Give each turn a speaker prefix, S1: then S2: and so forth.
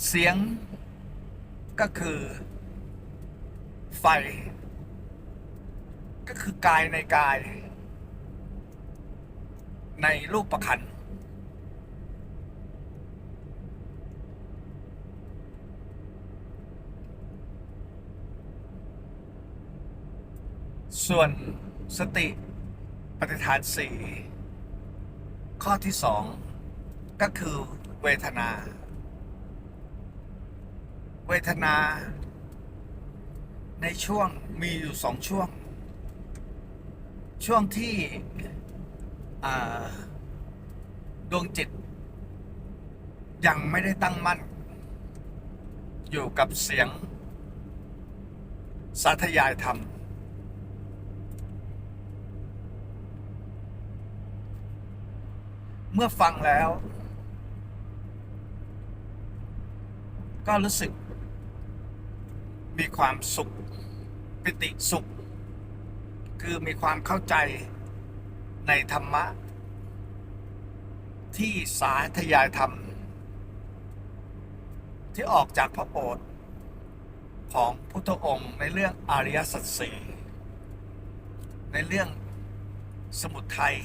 S1: เสียงก็คือ ไฟ ก็คือกายในกาย ในรูปประคันส่วนสติปฏิฐานสี่ข้อที่สองก็คือเวทนา วทนา ในช่วงมีอยู่สองช่วง ช่วงที่ดวงจิต ยังไม่ได้ตั้งมั่น อยู่กับเสียง สาธยายธรรม เมื่อฟังแล้ว ก็รู้สึก มีความสุข ปิติสุข คือมีความเข้าใจในธรรมะ ที่สาธยายธรรม ที่ออกจากพระโอษฐ์ของพุทธองค์ในเรื่องอริยสัจสี่ในเรื่องสมุทัย